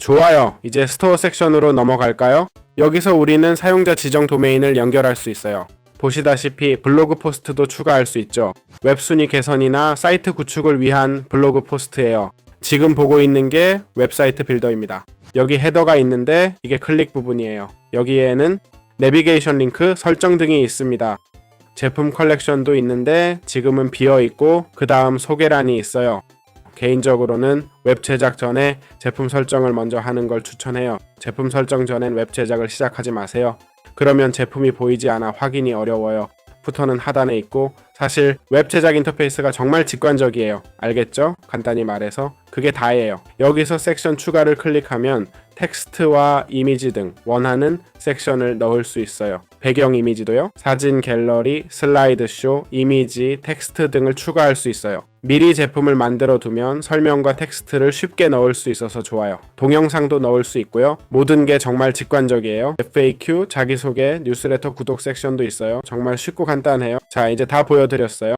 좋아요. 이제 스토어 섹션으로 넘어갈까요? 여기서 우리는 사용자 지정 도메인을 연결할 수 있어요. 보시다시피 블로그 포스트도 추가할 수 있죠. 웹순위 개선이나 사이트 구축을 위한 블로그 포스트예요. 지금 보고 있는 게 웹사이트 빌더입니다. 여기 헤더가 있는데 이게 클릭 부분이에요. 여기에는 내비게이션 링크 설정 등이 있습니다. 제품 컬렉션도 있는데 지금은 비어 있고 그 다음 소개란이 있어요. 개인적으로는 웹 제작 전에 제품 설정을 먼저 하는 걸 추천해요. 제품 설정 전엔 웹 제작을 시작하지 마세요. 그러면 제품이 보이지 않아 확인이 어려워요. 부터는 하단에 있고 사실 웹 제작 인터페이스가 정말 직관적이에요. 알겠죠? 간단히 말해서 그게 다예요. 여기서 섹션 추가를 클릭하면 텍스트와 이미지 등 원하는 섹션을 넣을 수 있어요. 배경 이미지도요. 사진 갤러리, 슬라이드 쇼, 이미지, 텍스트 등을 추가할 수 있어요. 미리 제품을 만들어 두면 설명과 텍스트를 쉽게 넣을 수 있어서 좋아요. 동영상도 넣을 수 있고요. 모든 게 정말 직관적이에요. FAQ, 자기소개, 뉴스레터 구독 섹션도 있어요. 정말 쉽고 간단해요. 자, 이제 다 보여드렸어요.